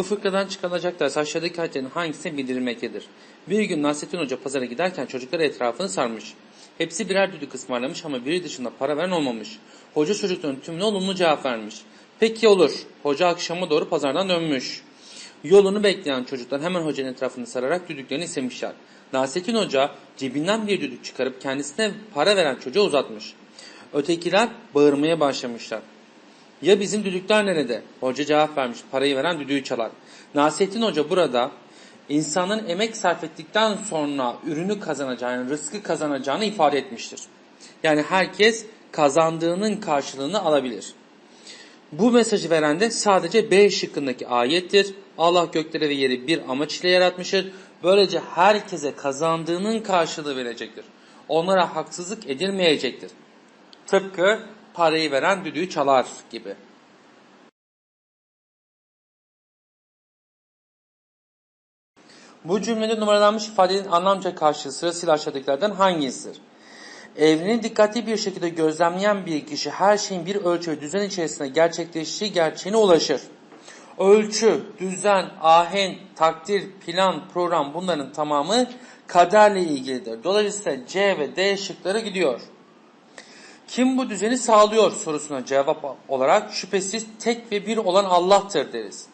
Bu fıkradan çıkarılacak ders aşağıdaki ayetlerin hangisine bildirilmektedir? Bir gün Nasrettin Hoca pazara giderken çocukları etrafını sarmış. Hepsi birer düdük ısmarlamış ama biri dışında para veren olmamış. Hoca çocukların tümüne olumlu cevap vermiş. Peki olur. Hoca akşama doğru pazardan dönmüş. Yolunu bekleyen çocuklar hemen hocanın etrafını sararak düdüklerini istemişler. Nasrettin Hoca cebinden bir düdük çıkarıp kendisine para veren çocuğa uzatmış. Ötekiler bağırmaya başlamışlar. Ya bizim düdükler nerede? Hoca cevap vermiş. Parayı veren düdüğü çalar. Nasrettin Hoca burada insanın emek sarf ettikten sonra ürünü kazanacağını, rızkı kazanacağını ifade etmiştir. Yani herkes kazandığının karşılığını alabilir. Bu mesajı veren de sadece B şıkkındaki ayettir. Allah gökleri ve yeri bir amaç ile yaratmıştır. Böylece herkese kazandığının karşılığı verecektir. Onlara haksızlık edilmeyecektir. Tıpkı parayı veren düdüğü çalar gibi. Bu cümlede numaralanmış ifadenin anlamca karşılığı sırasıyla aşağıdakilerden hangisidir? Evreni dikkatli bir şekilde gözlemleyen bir kişi her şeyin bir ölçü ve düzen içerisinde gerçekleştiği gerçeğine ulaşır. Ölçü, düzen, ahenk, takdir, plan, program bunların tamamı kaderle ilgilidir. Dolayısıyla C ve D şıkları gidiyor. Kim bu düzeni sağlıyor sorusuna cevap olarak şüphesiz tek ve bir olan Allah'tır deriz.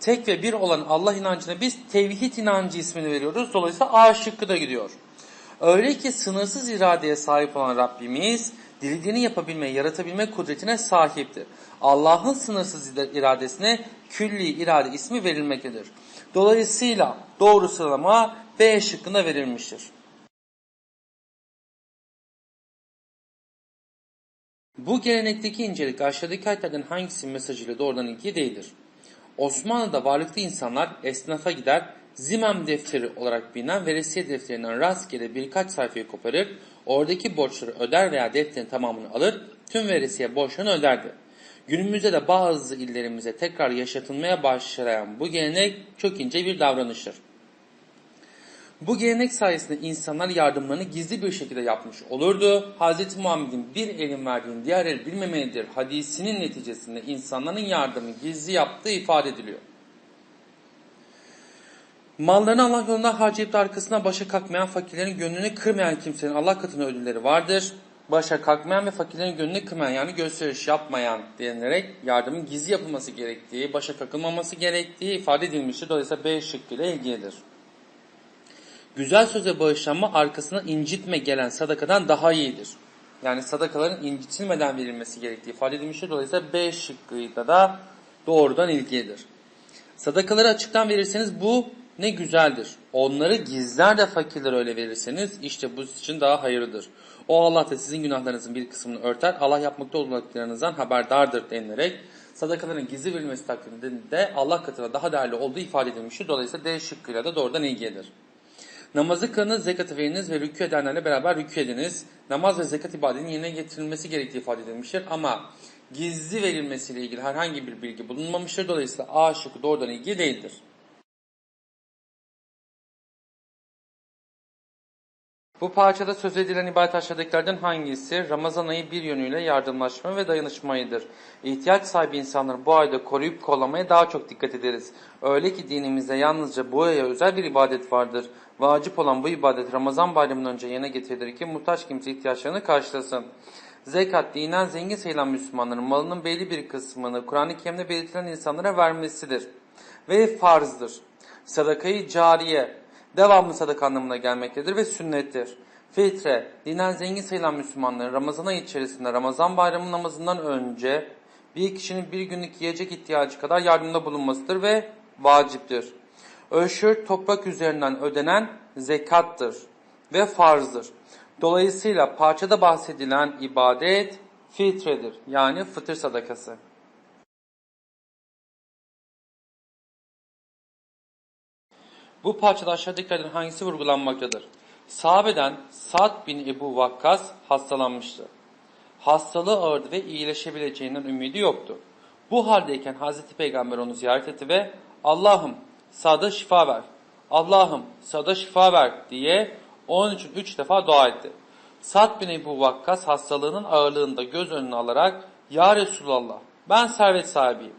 Tek ve bir olan Allah inancına biz tevhid inancı ismini veriyoruz. Dolayısıyla A şıkkı da gidiyor. Öyle ki sınırsız iradeye sahip olan Rabbimiz dilediğini yapabilme, yaratabilme kudretine sahiptir. Allah'ın sınırsız iradesine külli irade ismi verilmektedir. Dolayısıyla doğru sıralama B şıkkında verilmiştir. Bu gelenekteki incelik aşağıdaki ayetlerden hangisinin mesajıyla doğrudan ilgili değildir? Osmanlı'da varlıklı insanlar esnafa gider, zimem defteri olarak bilinen veresiye defterinden rastgele birkaç sayfayı koparır, oradaki borçları öder veya defterin tamamını alır, tüm veresiye borçlarını öderdi. Günümüzde de bazı illerimize tekrar yaşatılmaya başlayan bu gelenek çok ince bir davranıştır. Bu gelenek sayesinde insanlar yardımlarını gizli bir şekilde yapmış olurdu. Hz. Muhammed'in bir elin verdiğini diğer el bilmemelidir hadisinin neticesinde insanların yardımı gizli yaptığı ifade ediliyor. Mallarını Allah yolunda harcayıp da arkasına başa kalkmayan fakirlerin gönlünü kırmayan kimsenin Allah katına ödülleri vardır. Başa kalkmayan ve fakirlerin gönlünü kırmayan yani gösteriş yapmayan denilerek yardımın gizli yapılması gerektiği, başa kakılmaması gerektiği ifade edilmiştir. Dolayısıyla B şıkkıyla ilgilidir. Güzel söze bağışlanma arkasına incitme gelen sadakadan daha iyidir. Yani sadakaların incitilmeden verilmesi gerektiği ifade edilmiştir. Dolayısıyla B şıkkıyla da doğrudan ilgilidir. Sadakaları açıktan verirseniz bu ne güzeldir. Onları gizler de fakirlere öyle verirseniz işte bu için daha hayırlıdır. O Allah da sizin günahlarınızın bir kısmını örter. Allah yapmakta olduklarınızdan haberdardır denilerek sadakaların gizli verilmesi takdirinde Allah katına daha değerli olduğu ifade edilmiştir. Dolayısıyla D şıkkıyla da doğrudan ilgilidir. Namazı kılınız, zekatı veriniz ve rükû edenlerle beraber rükû ediniz. Namaz ve zekat ibadetinin yerine getirilmesi gerektiği ifade edilmiştir. Ama gizli verilmesiyle ilgili herhangi bir bilgi bulunmamıştır. Dolayısıyla A şıkkı doğrudan ilgili değildir. Bu parçada söz edilen ibadet aşağıdakilerden hangisi Ramazan ayı bir yönüyle yardımlaşma ve dayanışmayıdır? İhtiyaç sahibi insanları bu ayda koruyup kollamaya daha çok dikkat ederiz. Öyle ki dinimizde yalnızca bu aya özel bir ibadet vardır. Vacip olan bu ibadet Ramazan bayramından önce yerine getirilir ki muhtaç kimse ihtiyaçlarını karşılasın. Zekat dinen zengin sayılan Müslümanların malının belli bir kısmını Kur'an-ı Kerim'de belirtilen insanlara vermesidir. Ve farzdır. Sadakayı cariye devamlı sadaka anlamına gelmektedir ve sünnettir. Fitre, dinen zengin sayılan Müslümanların Ramazan ayı içerisinde Ramazan bayramı namazından önce bir kişinin bir günlük yiyecek ihtiyacı kadar yardımda bulunmasıdır ve vaciptir. Öşür toprak üzerinden ödenen zekattır ve farzdır. Dolayısıyla parçada bahsedilen ibadet fitredir yani fıtır sadakası. Bu parçada aşağıdakilerden hangisi vurgulanmaktadır? Sahabeden Sa'd bin Ebu Vakkas hastalanmıştı. Hastalığı ağırdı ve iyileşebileceğinden ümidi yoktu. Bu haldeyken Hazreti Peygamber onu ziyaret etti ve Allah'ım Sa'da şifa ver, Allah'ım Sa'da şifa ver diye onun için üç defa dua etti. Sa'd bin Ebu Vakkas hastalığının ağırlığında göz önüne alarak Ya Resulallah ben servet sahibiyim.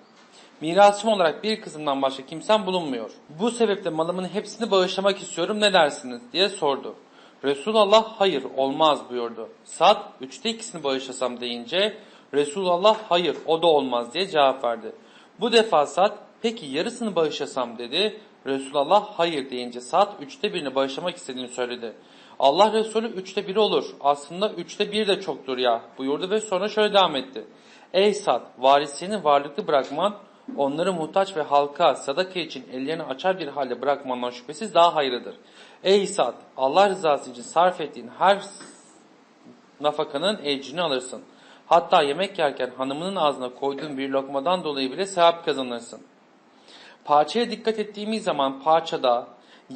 Mirasım olarak bir kızımdan başka kimsem bulunmuyor. Bu sebeple malımın hepsini bağışlamak istiyorum ne dersiniz diye sordu. Resulullah hayır olmaz buyurdu. Sad üçte ikisini bağışlasam deyince Resulullah hayır o da olmaz diye cevap verdi. Bu defa Sad peki yarısını bağışlasam dedi. Resulullah hayır deyince Sad üçte birini bağışlamak istediğini söyledi. Allah Resulü üçte biri olur. Aslında üçte bir de çoktur ya buyurdu ve sonra şöyle devam etti. Ey Sad varisini varlıklı bırakman onları muhtaç ve halka sadaka için ellerini açar bir halde bırakmandan şüphesiz daha hayırlıdır. Ey Sad Allah rızası için sarf ettiğin her nafakanın ecrini alırsın. Hatta yemek yerken hanımının ağzına koyduğun bir lokmadan dolayı bile sevap kazanırsın. Parçaya dikkat ettiğimiz zaman parçada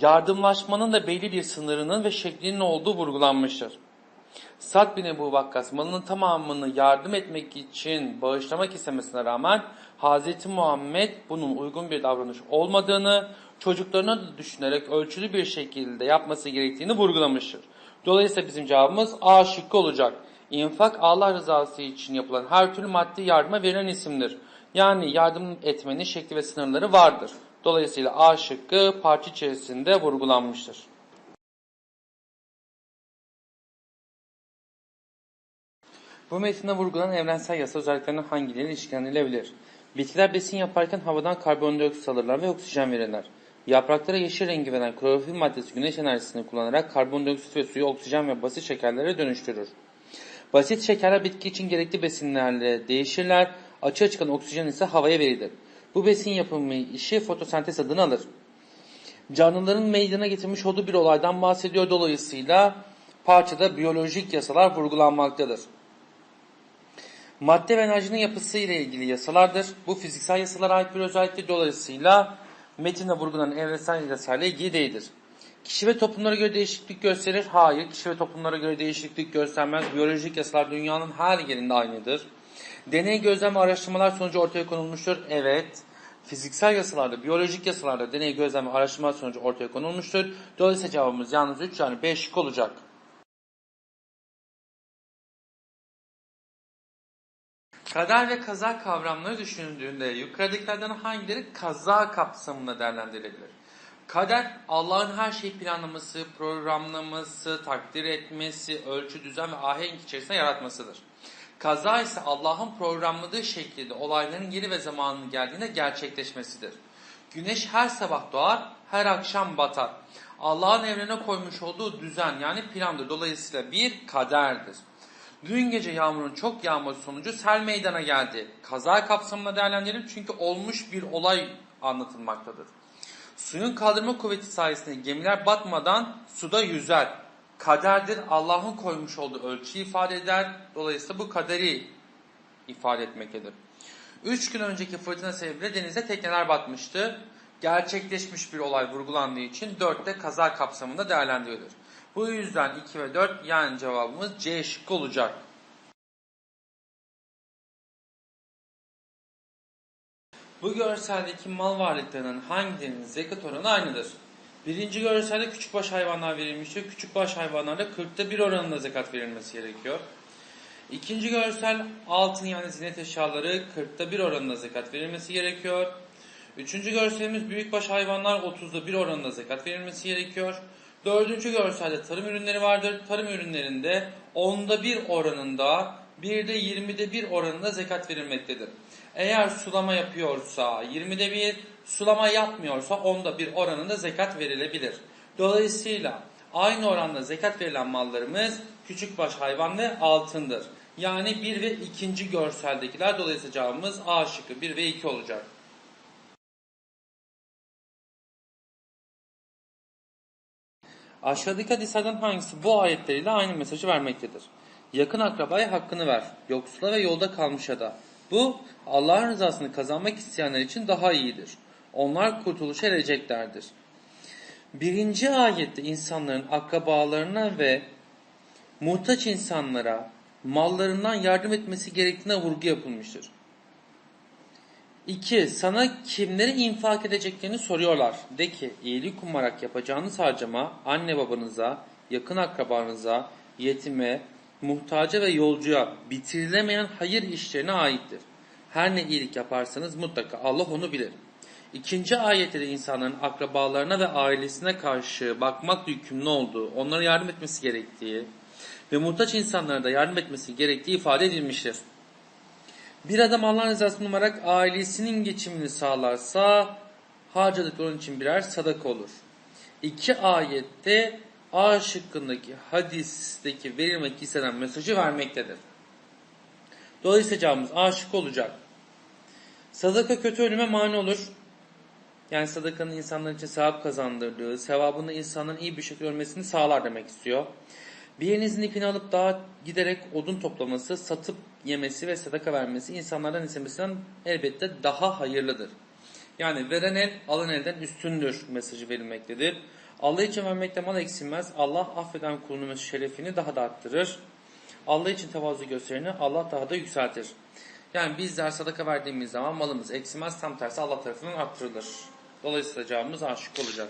yardımlaşmanın da belli bir sınırının ve şeklinin olduğu vurgulanmıştır. Sad bin Ebu Vakkas malının tamamını yardım etmek için bağışlamak istemesine rağmen Hz. Muhammed bunun uygun bir davranış olmadığını, çocuklarına da düşünerek ölçülü bir şekilde yapması gerektiğini vurgulamıştır. Dolayısıyla bizim cevabımız A şıkkı olacak. İnfak Allah rızası için yapılan her türlü maddi yardıma verilen isimdir. Yani yardım etmenin şekli ve sınırları vardır. Dolayısıyla A şıkkı parça içerisinde vurgulanmıştır. Bu metinde vurgulanan evrensel yasa özelliklerinin hangileri ilişkilendirilebilir? Bitkiler besin yaparken havadan karbondioksit alırlar ve oksijen verirler. Yapraklara yeşil rengi veren klorofil maddesi güneş enerjisini kullanarak karbondioksit ve suyu oksijen ve basit şekerlere dönüştürür. Basit şekerler bitki için gerekli besinlerle değişirler, açığa çıkan oksijen ise havaya verilir. Bu besin yapımı işi fotosentez adını alır. Canlıların meydana getirmiş olduğu bir olaydan bahsediyor dolayısıyla parçada biyolojik yasalar vurgulanmaktadır. Madde ve enerjinin yapısı ile ilgili yasalardır. Bu fiziksel yasalara ait bir özelliktir. Dolayısıyla metinde vurgulanan evrensel yasalarla ilgili değildir. Kişi ve toplumlara göre değişiklik gösterir. Hayır, kişi ve toplumlara göre değişiklik göstermez. Biyolojik yasalar dünyanın her yerinde aynıdır. Deney, gözlem ve araştırmalar sonucu ortaya konulmuştur. Evet. Fiziksel yasalarda, biyolojik yasalarda deney, gözlem ve araştırmalar sonucu ortaya konulmuştur. Dolayısıyla cevabımız yalnız 3 yani 5 şık olacak. Kader ve kaza kavramları düşünüldüğünde yukarıdakilerden hangileri kaza kapsamında değerlendirilebilir? Kader, Allah'ın her şeyi planlaması, programlaması, takdir etmesi, ölçü, düzen ve ahenk içerisinde yaratmasıdır. Kaza ise Allah'ın programladığı şekilde olayların yeri ve zamanının geldiğinde gerçekleşmesidir. Güneş her sabah doğar, her akşam batar. Allah'ın evrene koymuş olduğu düzen yani plandır. Dolayısıyla bir kaderdir. Dün gece yağmurun çok yağması sonucu sel meydana geldi. Kaza kapsamında değerlendirelim çünkü olmuş bir olay anlatılmaktadır. Suyun kaldırma kuvveti sayesinde gemiler batmadan suda yüzer. Kaderdir Allah'ın koymuş olduğu ölçüyü ifade eder. Dolayısıyla bu kaderi ifade etmektedir. Üç gün önceki fırtına sebebiyle denize tekneler batmıştı. Gerçekleşmiş bir olay vurgulandığı için dörtte kaza kapsamında değerlendirilir. Bu yüzden 2 ve 4 yani cevabımız C şıkkı olacak. Bu görseldeki mal varlıklarının hangilerinin zekat oranı aynıdır? Birinci görselde küçükbaş hayvanlar verilmiştir. Küçükbaş hayvanlarda 40'ta bir oranında zekat verilmesi gerekiyor. İkinci görsel altın yani zinet eşyaları 40'ta bir oranında zekat verilmesi gerekiyor. Üçüncü görselimiz büyükbaş hayvanlar 30'da bir oranında zekat verilmesi gerekiyor. Dördüncü görselde tarım ürünleri vardır. Tarım ürünlerinde onda bir oranında, bir de yirmide bir oranında zekat verilmektedir. Eğer sulama yapıyorsa 20'de bir, sulama yapmıyorsa onda bir oranında zekat verilebilir. Dolayısıyla aynı oranda zekat verilen mallarımız küçükbaş hayvan ve altındır. Yani 1 ve 2. görseldekiler dolayısıyla cevabımız A şıkkı 1 ve 2 olacak. Aşağıdaki hadislerden hangisi bu ayetleriyle aynı mesajı vermektedir? Yakın akrabaya hakkını ver, yoksula ve yolda kalmışa da. Bu Allah'ın rızasını kazanmak isteyenler için daha iyidir. Onlar kurtuluşa ereceklerdir. Birinci ayette insanların akrabalarına ve muhtaç insanlara mallarından yardım etmesi gerektiğine vurgu yapılmıştır. 2. Sana kimleri infak edeceklerini soruyorlar. De ki iyilik umarak yapacağınız harcama anne babanıza, yakın akrabanıza, yetime, muhtaca ve yolcuya bitirilemeyen hayır işlerine aittir. Her ne iyilik yaparsanız mutlaka Allah onu bilir. İkinci ayette de insanların akrabalarına ve ailesine karşı bakmakla yükümlü olduğu, onlara yardım etmesi gerektiği ve muhtaç insanlara da yardım etmesi gerektiği ifade edilmiştir. Bir adam Allah'ın rızasını umarak ailesinin geçimini sağlarsa harcadıkları onun için birer sadaka olur. İki ayette A şıkkındaki hadisteki verilmek istenen mesajı vermektedir. Dolayısıyla cevabımız A şıkkı olacak. Sadaka kötü ölüme mani olur. Yani sadakanın insanlar için sevap kazandırdığı, sevabında insanların iyi bir şekilde ölmesini sağlar demek istiyor. Birinizin ipini alıp daha giderek odun toplaması, satıp yemesi ve sadaka vermesi insanlardan istemesinden elbette daha hayırlıdır. Yani veren el alan elden üstündür mesajı verilmektedir. Allah için vermekte mal eksilmez. Allah affeden kulunun şerefini daha da arttırır. Allah için tevazu göstereni Allah daha da yükseltir. Yani bizler sadaka verdiğimiz zaman malımız eksilmez. Tam tersi Allah tarafından arttırılır. Dolayısıyla cevabımız aşık olacak.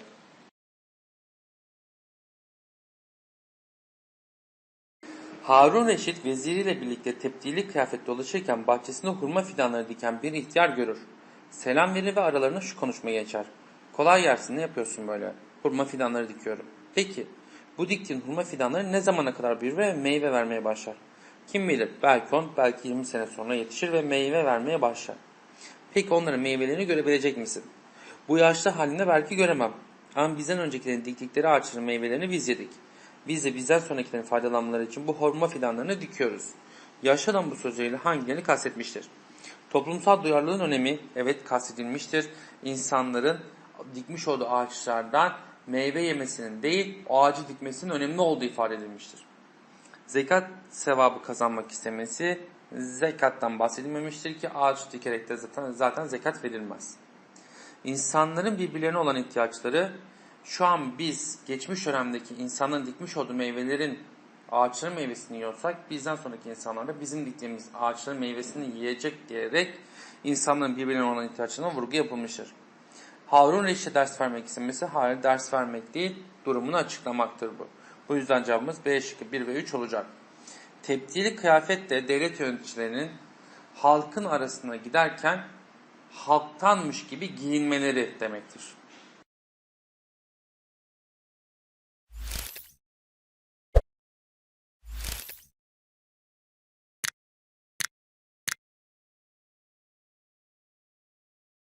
Harun Reşit veziriyle birlikte tepdili kıyafet dolaşırken bahçesinde hurma fidanları diken bir ihtiyar görür. Selam verir ve aralarına şu konuşma geçer. Kolay gelsin ne yapıyorsun böyle? Hurma fidanları dikiyorum. Peki bu diktiğin hurma fidanları ne zamana kadar büyür ve meyve vermeye başlar? Kim bilir belki 10 belki 20 sene sonra yetişir ve meyve vermeye başlar. Peki onların meyvelerini görebilecek misin? Bu yaşlı halinde belki göremem. Ama bizden öncekilerin diktikleri ağaçların meyvelerini biz yedik. Biz de bizden sonrakilerin faydalanmaları için bu hurma fidanlarını dikiyoruz. Yaşlı adam bu sözleriyle hangilerini kastetmiştir? Toplumsal duyarlılığın önemi evet kastedilmiştir. İnsanların dikmiş olduğu ağaçlardan meyve yemesinin değil, o ağacı dikmesinin önemli olduğu ifade edilmiştir. Zekat sevabı kazanmak istemesi zekattan bahsedilmemiştir ki ağaç dikerek de zaten, zaten zekat verilmez. İnsanların birbirlerine olan ihtiyaçları şu an biz geçmiş dönemdeki insanların dikmiş olduğu meyvelerin ağaçların meyvesini yiyorsak bizden sonraki insanlar da bizim diktiğimiz ağaçların meyvesini yiyecek diyerek insanların birbirine olan ihtiyaçlarına vurgu yapılmıştır. Harun Reşit'e ders vermek istemesi hayır ders vermek değil durumunu açıklamaktır bu. Bu yüzden cevabımız B şıkkı 1 ve 3 olacak. Tepdili kıyafet de devlet yöneticilerinin halkın arasına giderken halktanmış gibi giyinmeleri demektir.